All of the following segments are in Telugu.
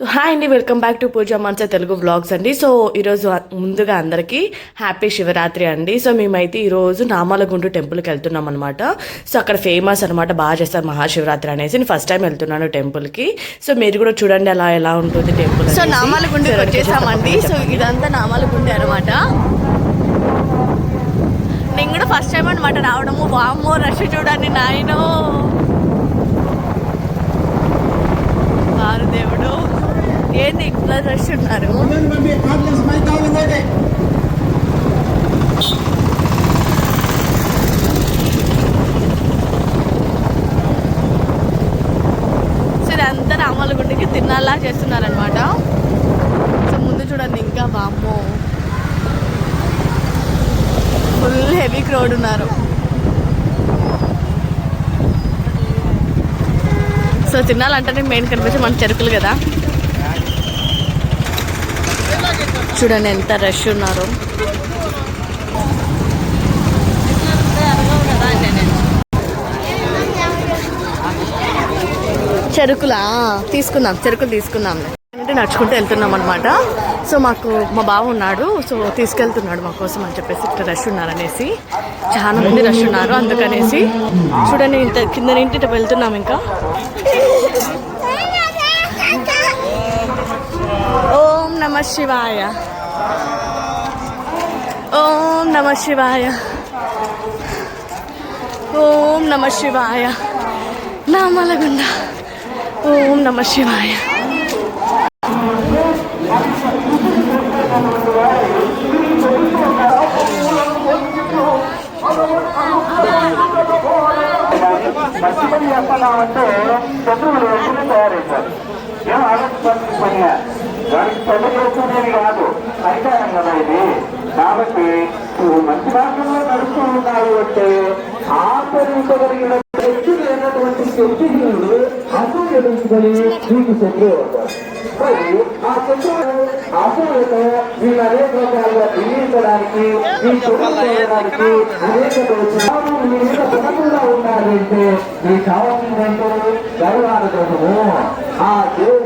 సో హాయ్ అండి welcome back to Pooja Manasa Telugu vlogs అండి. సో ఈరోజు ముందుగా అందరికీ హ్యాపీ శివరాత్రి అండి. సో మేమైతే ఈరోజు నామాలగుండు టెంపుల్కి వెళ్తున్నాం అనమాట సో అక్కడ ఫేమస్ అనమాట బాగా చేస్తారు మహాశివరాత్రి అనేసి. నేను ఫస్ట్ టైం వెళ్తున్నాను టెంపుల్కి. సో మీరు కూడా చూడండి అలా ఎలా ఉంటుంది టెంపుల్ సో నామాల గుండెకి వచ్చేసామండి. సో ఇదంతా నామాల గుండె అనమాట నేను కూడా ఫస్ట్ టైం అనమాట రావడము. వామ్మో రష్ చూడండి నాయనో. దేవుడు. ఏంది ఇట్లా రష్ ఉన్నారు? సరే ఇదంతా రామాల గుండెకి తిన్నాలా చేస్తున్నారనమాట సో ముందు చూడండి ఇంకా బామ్మో ఫుల్ హెవీ క్రౌడ్ ఉన్నారు. సో తినాలంటేనే మెయిన్ కనిపించే మన చెరుకులు కదా. చూడండి ఎంత రష్ ఉన్నారు. చెరుకులా? తీసుకుందాం చెరుకులు తీసుకుందాం. అంటే నడుచుకుంటూ వెళ్తున్నాం అనమాట సో మాకు మా బావ ఉన్నాడు సో తీసుకెళ్తున్నాడు మా కోసం అని చెప్పేసి ఇక్కడ రష్ ఉన్నారనేసి. చాలా మంది రష్ ఉన్నారు అందుకనేసి. చూడండి ఇంత కింద ఇంటి వెళ్తున్నాం ఇంకా. ఓం నమ శివాయ ఓం నమ శివాయ ఓం నమ శివాయ నామలగుండ ఓం నమ శివాయ కష్టపడి చేస్తున్నామంటే శత్రువులు వెంటనే తయారవుతారు ఏం ఆలోచించాల్సిన పని వాడికి పెద్ద చేస్తున్నది కాదు అధికారం కదా ఇది. కాబట్టి నువ్వు మంచి మార్గంలో నడుస్తూ ఉన్నావు అంటే ఆచరించగలిగిన శక్తి లేనటువంటి శక్తి అసూయ పెంచుకొని నీకు శత్రువు అవుతాడు. మరి ఆ శత్రువు అసూయతో నేను అనేక రకాలుగా జీవించడానికి నీ చేయడానికి అనేక రోజులు మీద పడకుండా ఉండాలంటే మీకు కావాల్సిందంటే గర్వాల కోసము ఆ దేవుడు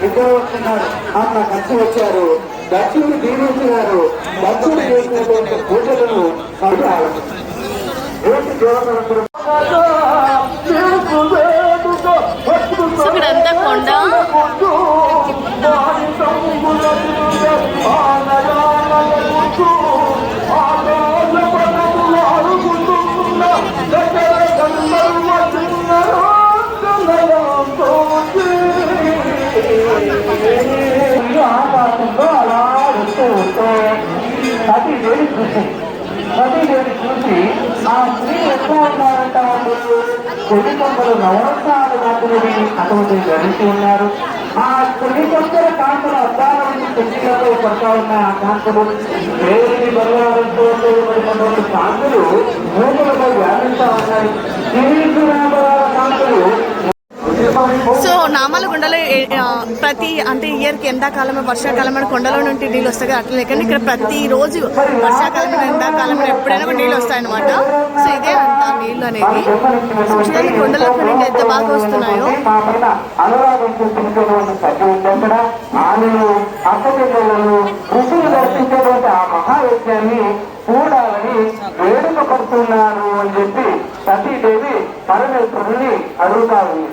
ఇద్దరు వస్తున్నారు అక్కడ వచ్చారు దక్షుడు దీవించినారు దక్షుడు చేసినటువంటి పూజలను పంపారు ఏంటి ఆకాశంలో అలా వస్తూ ఉంటే సతీ చూసి సతీ చూసి ఆ స్త్రీ ఎక్కువ ఉన్నారంట వాళ్ళు కొద్ది కొందరు నవరత్నాలు మాత్రమే అటువంటి ధరించి ఉన్నారు. ఆ కొన్ని కొందర కాంతులు అద్దాల నుంచి పెళ్ళిలతో పడతా ఉన్నాయి ఆ కాంతులు దేవుని బంగారంతో చేయబడినటువంటి కాంతులు మూపులపై వ్యాపిస్తా ఉన్నాయి. సో నామాల కొండలో ప్రతి అంటే ఇయర్కి ఎండాకాలమే వర్షాకాలమైన కొండలో నుండి నీళ్ళు వస్తాయి. కదా అట్లా లేకుండా ఇక్కడ ప్రతిరోజు రోజు వర్షాకాలమైన ఎప్పుడైనా కూడా నీళ్ళు వస్తాయి అనమాట సో ఇదే అంత నీళ్ళు అనేది. సో చూడండి కొండలోకి నుండి ఎంత బాగా వస్తున్నాయో. చూడాలని వేడుక పడుతున్నారు అని చెప్పి సతీదేవి పరమేశ్వరుని అడుగుతా ఉంది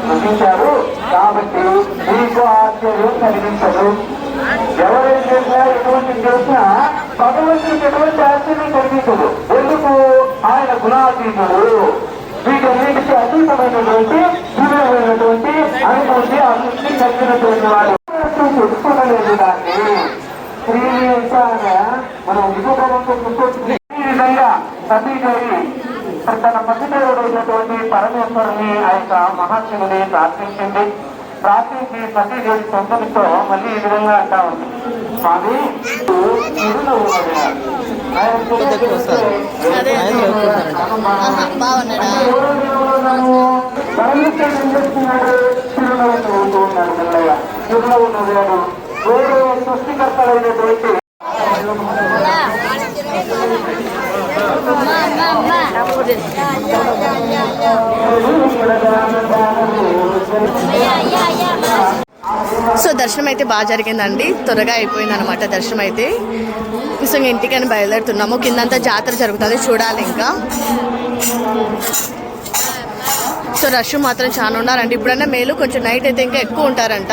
ప్రశ్నించారు కాబట్టి మీకు ఆశ్చర్యం కలిగించదు ఎవరైనా చేసినా ఎటువంటి చేసినా భగవంతుడికి ఎటువంటి ఆశ్చర్యం కలిగించదు ఎందుకు ఆయన గుణాతీతుడు వీటన్నిటికీ అతీతమైనటువంటి తీవ్రమైనటువంటి అనుభూతి అభివృద్ధి కలిగినటువంటి వాడు తెలుసుకోలేదు దాన్ని మనం ఇంకొక ఈ విధంగా సతీదేవి తన పతిదేవుడైనటువంటి పరమేశ్వరుని ఆ యొక్క మహాశివుని ప్రార్థించింది ప్రార్థించి సతీదేవి సొంతనితో మళ్ళీ ఈ విధంగా అంటా ఉంది. స్వామి ఇరులో సృష్టికర్తలైనటువంటి సో దర్శనం అయితే బాగా జరిగిందండి. త్వరగా అయిపోయింది అనమాట దర్శనం అయితే. సో ఇంటికని బయలుదేరుతున్నాము. కిందంతా జాతర జరుగుతుంది. చూడాలి ఇంకా. సో రష్ మాత్రం చాలా ఉన్నారండి. ఇప్పుడన్నా మేలు కొంచెం నైట్ అయితే ఇంకా ఎక్కువ ఉంటారంట.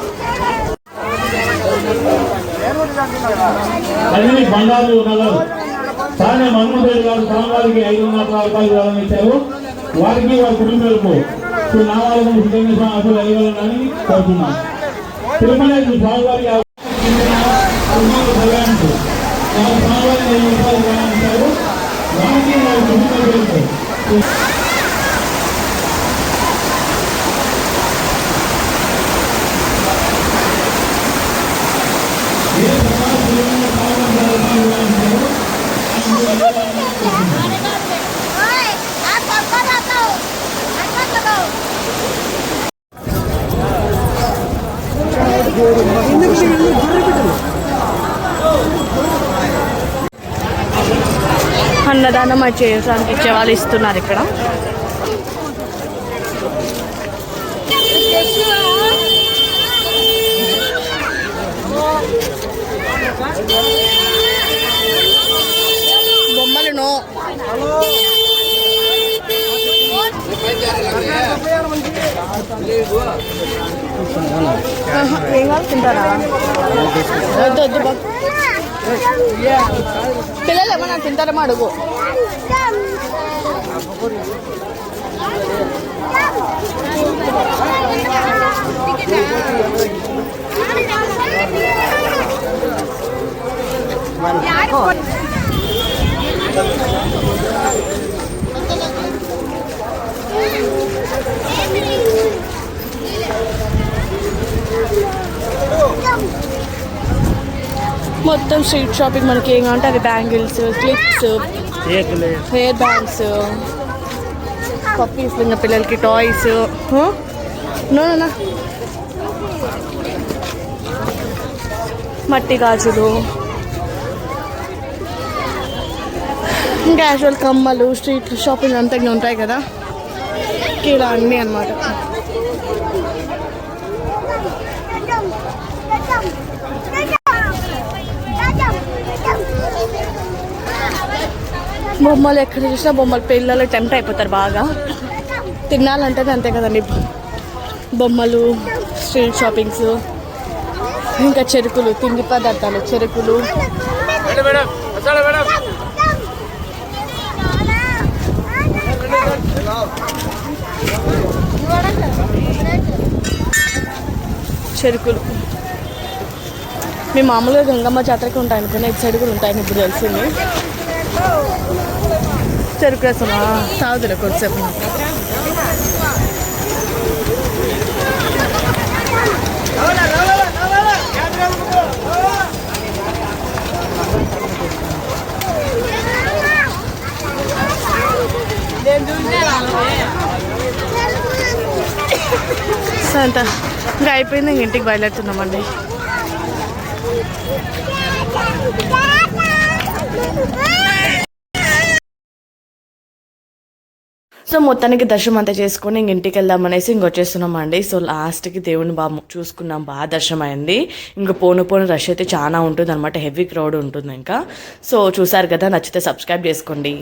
అన్ని బండారు నగర్. తానే మన్మోహన్ గారు స్వామివారికి ఐదు వందల రూపాయలు ఇవ్వాలని ఇచ్చారు వారికి వారి కుటుంబాలకు శ్రీ నామాలకు సుబ్రహ్మణ్య స్వామి అసలు అయ్యాలని కోరుతున్నాను తిరుమల స్వామివారి ఆ- కళ్యాణించు. వారికి వారి కుటుంబాలకు అన్నదానం అది చేయడానికి ఇచ్చే వాళ్ళు ఇస్తున్నారు ఇక్కడ. బొమ్మలను ఏం కావాలి? తింటారా? వద్దు వద్దు బాబు పిల్లలు ఏమన్నా తింటారేమో అడుగు. మొత్తం స్ట్రీట్ షాపింగ్ మనకి ఏం కావాలంటే అది bangles clips hair bands puppies ఉన్న పిల్లలకి టాయ్స్ నో మట్టి గాజులు. క్యాజువల్ కమ్మలు స్ట్రీట్ షాపింగ్ అంతా ఉంటాయి కదా. ఇలా అన్నీ అనమాట బొమ్మలు ఎక్కడ చూసినా బొమ్మలు పిల్లలు టెంప్ట్ అయిపోతారు బాగా. తినాలంటేనే అంతే కదండి. బొమ్మలు స్ట్రీట్ షాపింగ్స్ ఇంకా చెరుకులు తిండి పదార్థాలు చెరుకులు. చెరుకులు. మీ మామూలుగా గంగమ్మ జాతరకి ఉంటాయి అనుకున్నా ఇటు సైడ్ కూడా ఉంటాయని ఇప్పుడు తెలిసింది. చెరుకు రసమా తాగుదులే కొద్దిసేపు సో అంత ఇంకా అయిపోయింది ఇంక ఇంటికి బయలుదేరుతున్నామండి. సో మొత్తానికి దర్శనం అంతా చేసుకొని ఇంక ఇంటికి వెళ్దాం అనేసి ఇంక వచ్చేస్తున్నాం అండి సో లాస్ట్కి దేవుని బాగా చూసుకున్నాం. బాగా దర్శనం అయింది ఇంకా పోను పోను రష్ అయితే చాలా ఉంటుంది అనమాట హెవీ క్రౌడ్ ఉంటుంది ఇంకా సో చూసారు కదా నచ్చితే సబ్స్క్రైబ్ చేసుకోండి.